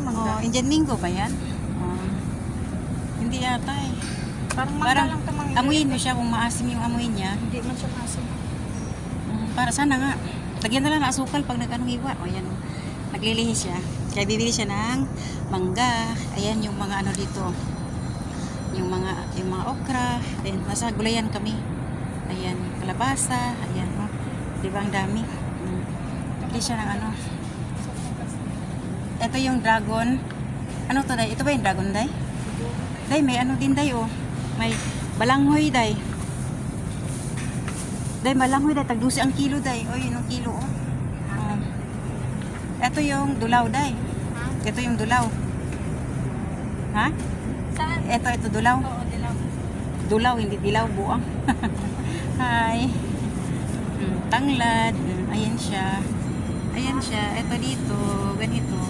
Mangga. Oh, Indian Mingo ba yan? Oh. Hindi yata eh. Parang mangga Parang lang ito mangga. amuyin mo siya kung maasim yung amoy niya. Hindi man siya masin. Mm, para sana nga. Lagyan na lang ng asukal pag nag-anong iwa. O yan. Naglilihis siya. Kaya bibili siya ng mangga. Ayan yung mga ano dito. Yung mga yung mga okra. Ayan, nasa gulayan kami. Ayan, kalabasa. Ayan, oh. Di ba ang dami? Mm. Bili siya ng ano. Ito yung dragon. Ano to, day? Ito ba yung dragon, day? Day, may ano din, day, oh. May balanghoy, day. Day, balanghoy, day. Tagdusi ang kilo, day. O, yun ang kilo, oh. Um, ito yung dulaw, day. Ito yung dulaw. Ha? Saan? Ito, ito dulaw. Oo, dilaw. Dulaw, hindi dilaw, buang. Hi. Mm, tanglad. Mm, ayan siya. Ayan siya. Ito dito. Ganito.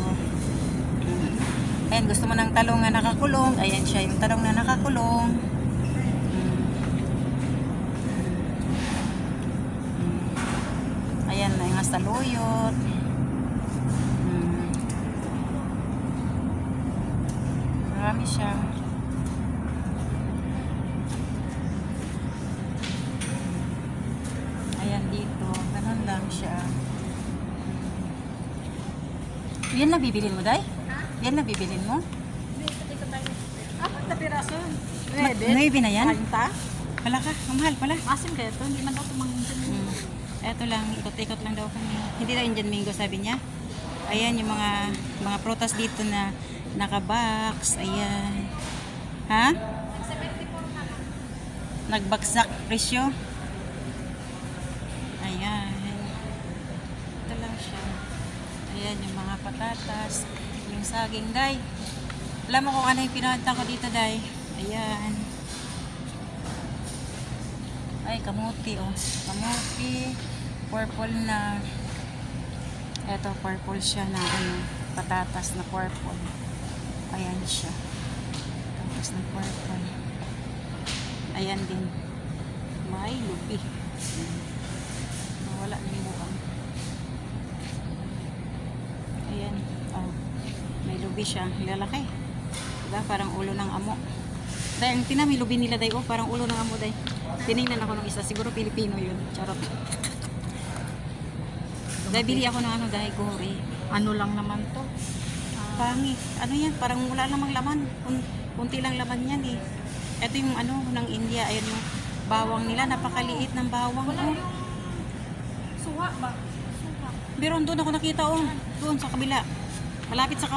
Ayan, gusto mo ng talong na nakakulong. Ayan siya, yung talong na nakakulong. Ayan na yung saluyot. Mm. Marami siya. Ayan dito. Ganun lang siya. Yan na bibilin mo, Day? Ha? Yan na bibilin mo? Apat na piraso. Ma- Nuebe na yan? Kanta? Pala ka, ang mahal pala. Asim kaya ito. Hindi man daw tumangin dyan. Mm. Eto lang, ikot-ikot lang daw kami. Hindi daw Indian Mingo, sabi niya. Ayan yung mga mga prutas dito na nakabox. Ayan. Ha? Nagbaksak presyo. Ayan. Ito lang siya. Ayan yung mga patatas. Yung saging, day. Alam mo kung ano yung pinunta ko dito, day. Ayan. Ay, kamuti, oh. Kamuti. Purple na. Eto, purple siya na, ano, patatas na purple. Ayan siya. Patatas na purple. Ayan din. May lubi. Nawala na yung buwang. Ayan. Oh. Lubi siya. Lalaki. Diba? Parang ulo ng amo. Dahil ang tinami lubi nila day, oh, parang ulo ng amo day. Tinignan ako ng isa, siguro Pilipino yun. Charot. Dahil bili ako ng ano dahil gore. Ano lang naman to? Pangit. Ano yan? Parang wala namang laman. Un kunti lang laman yan eh. Ito yung ano ng India. Ayun yung bawang nila. Napakaliit ng bawang. Wala oh. yung suha ba? Suha. Pero doon ako nakita oh. Doon sa kabila. Malapit sa counter.